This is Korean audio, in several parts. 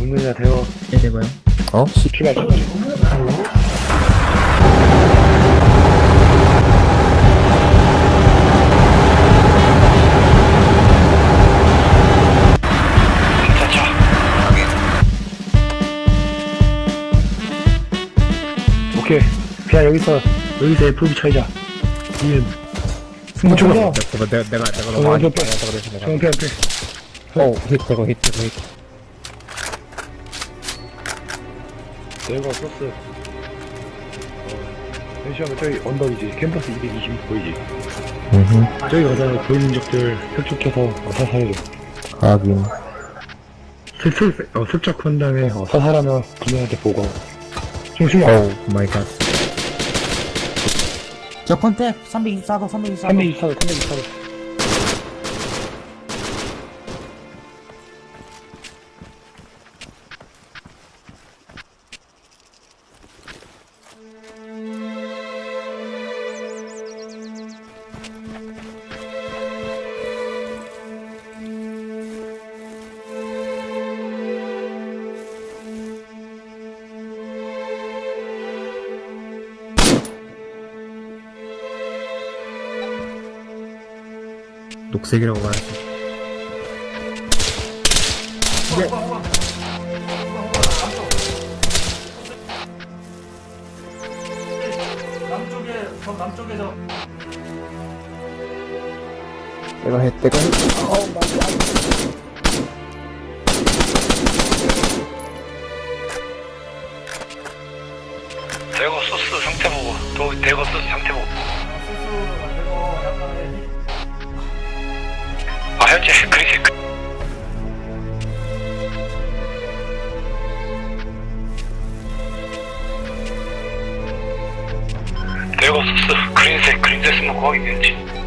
오늘이나 대어 네, 내봐요. 어? 피가 좀 오케이. 그냥 여기서 여기서 FB 차이자. 이은 승부 쳐 내가 내가 내가 내가 어, 너무 많이 그래서 내가 정패 앞에 어 히트 저거 히트 저거 히트 내가 소스 잠시만요 저기 언덕이지 캠퍼스 220 보이지? 음흠. 저기 가서 보이는 적들 혁축해서 사살해줘 하긴. 슬슬 어, 습작한 다음에 어, 사살하면 분명한테 보고. 중심이 오 마이 갓. 저 컨택 324도 324도. 324도 324도 녹색이라고 말하지 남쪽에 저 남쪽에서 내가 해 내가 해. 대거 소스 상태 보고 또 대거 소스 상태 소스 그린색 그린색 스모크 확인했지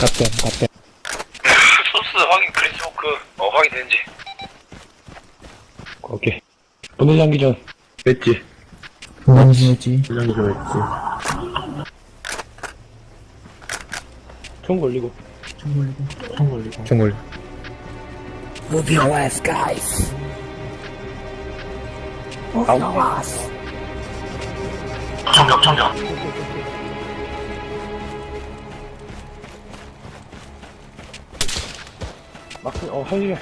갓댐 갓댐 소스 확인 스모크. 어 확인됐는지. 오케이. 오늘 장기 전. 뺐지. 분명히지. 분량이 좀 했지. 총 걸리고 총 걸리고. 총 걸리고. 총 걸리고 Move your ass, guys. Move your ass. 청력 청력 막어 현실이야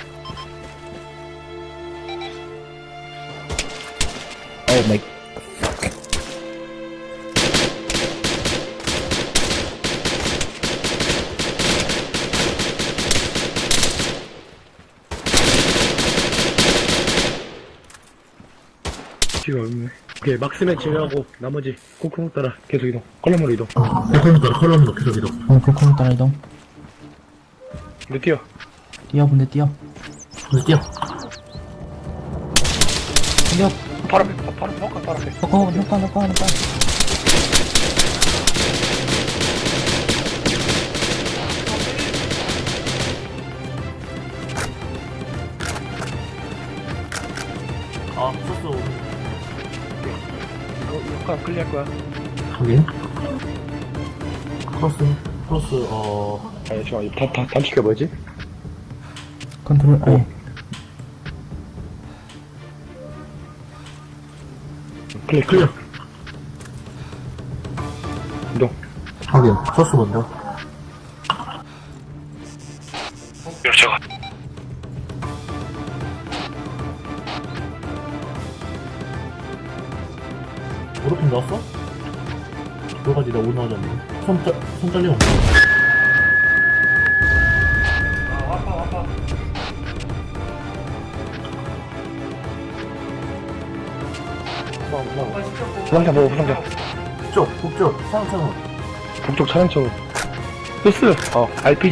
지금 없네 오케이 막스맨 제외하고 나머지 콩콩 따라 계속 이동 컬럼으로 이동 콜롬 따라 콜롬으로 계속 이동 어, 코코넛 따라 이동. 근데 뛰어 뛰어, 근데 뛰어. 뛰어 뛰어. 바로 앞에 바- 바로 바로 바로 앞에 효과, 효과, 효과, 효과. 효과 클리어할 거야? 확인. 크로스 크로스 어. 아니 잠깐만 다, 다, 단축가 뭐지? 컨트롤, 아니. 클리어 클리어. 이동 확인. 크로스 먼저 오른편 넣었어? 그거까지 나 오늘 하잖아 손, 짜, 손 잘리면 없어 부상자 먹어 부상자. 북쪽, 북쪽, 차영차영. 북쪽 차량쪽 패스. 어 RP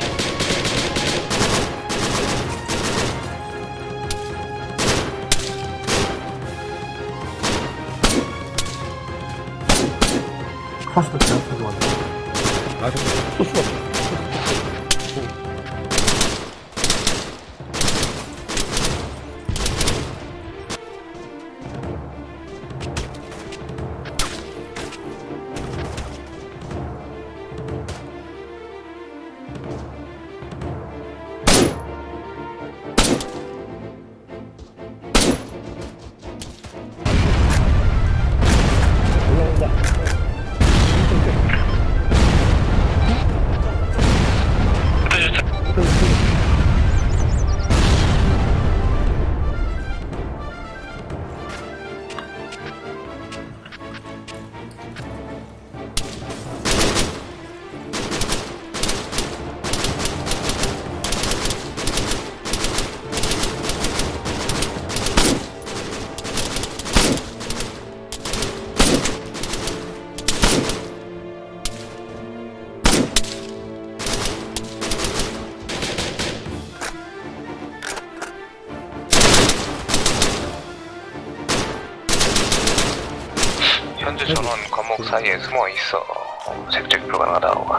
전원 과목 사이에 숨어 있어 어, 색적 불가능하다고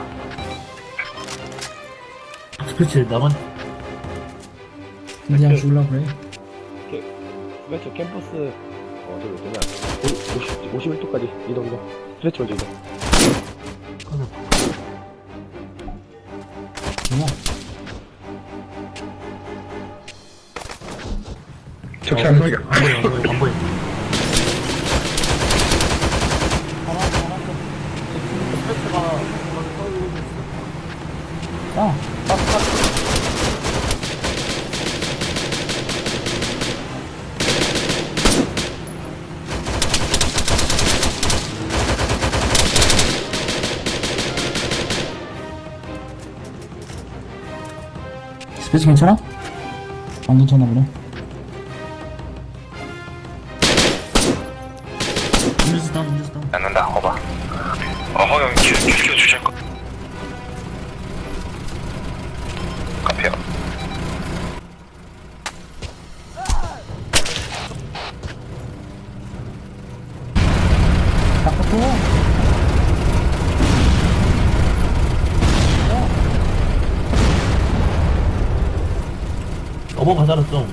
스피치 나만 그냥 죽으려고 그래. 스트레처 캠퍼스 어 저기 뭐냐 50, 51도까지 이동 이동 스트레처 먼저 이동 뭐야? 적시 안 보이게 안 보여, 안 보여, 안 보여. 스페이스 괜찮아? 안 괜찮나 보네. 음료수 다운, 음료수 다운. 않는다 오바 어 허영 기켜 주실 거 카페요 바꿔 줘. 어머, 받아놨어.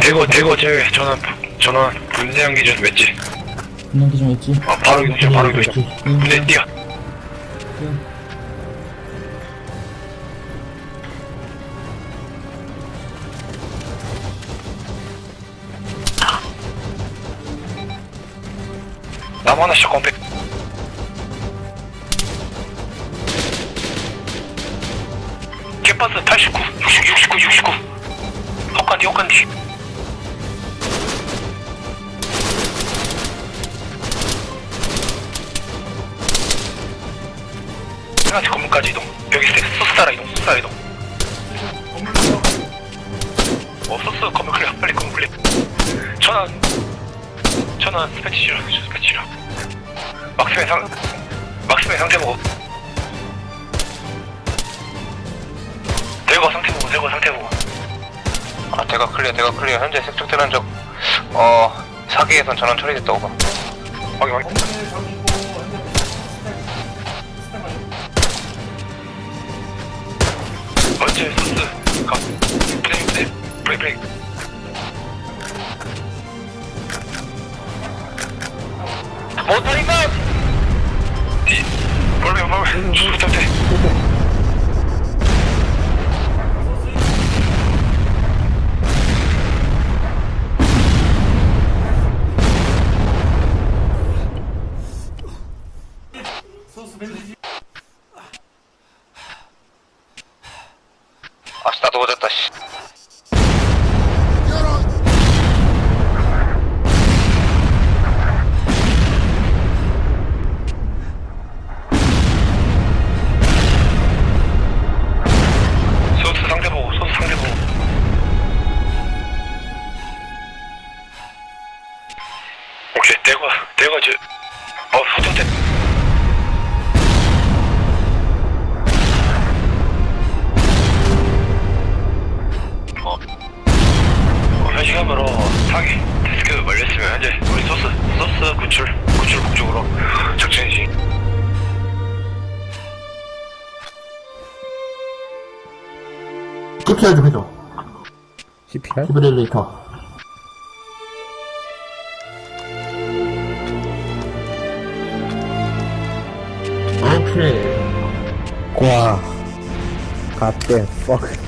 대거 대거 제외 전원 전원 분량 기준 맺지 분명 기준 했지? 어 바로 이동 바로 응. 근데 뛰어 나무 하나씩 컴백 캠퍼스 89 60 69 69 헛간디 헛간디 생각지 건물까지 이동. 여기 있어 소스 따라 이동 소스 따라 이동. 어 소스 건물 클리어. 빨리 건물 클리어. 전원. 전원. 스패치 싫어 스패치 싫어 막스맨 상 막스맨 상태 보고 대거 상태 보고 대거 상태 보고. 아 대거 클리어 대거 클리어. 현재 색적대란 적어 사기에선 전원 처리됐다고 봐. 확인 확인. 어째 소스 가 브레이크 브레이크 브레이크. 브레이크 모터링 감! 디 볼륨 볼륨 수수 탑대 CPR 좀 해줘. CPR? 시브릴레이터. 오케이. 와. 갓 fuck.